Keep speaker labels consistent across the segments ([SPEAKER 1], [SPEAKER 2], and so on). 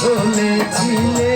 [SPEAKER 1] চলেছিলে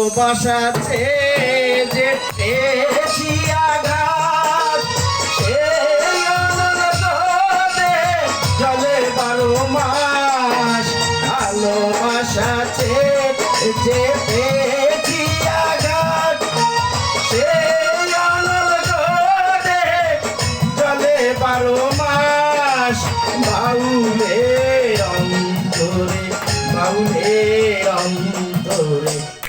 [SPEAKER 2] ভালোবাসা যে বেশি আঘাত, সে বারো মাস ভালোবাসা যে বেশি আঘাত, সে জলে বারো মাস, বাউলে অন্তরে বাউলে অন্তরে।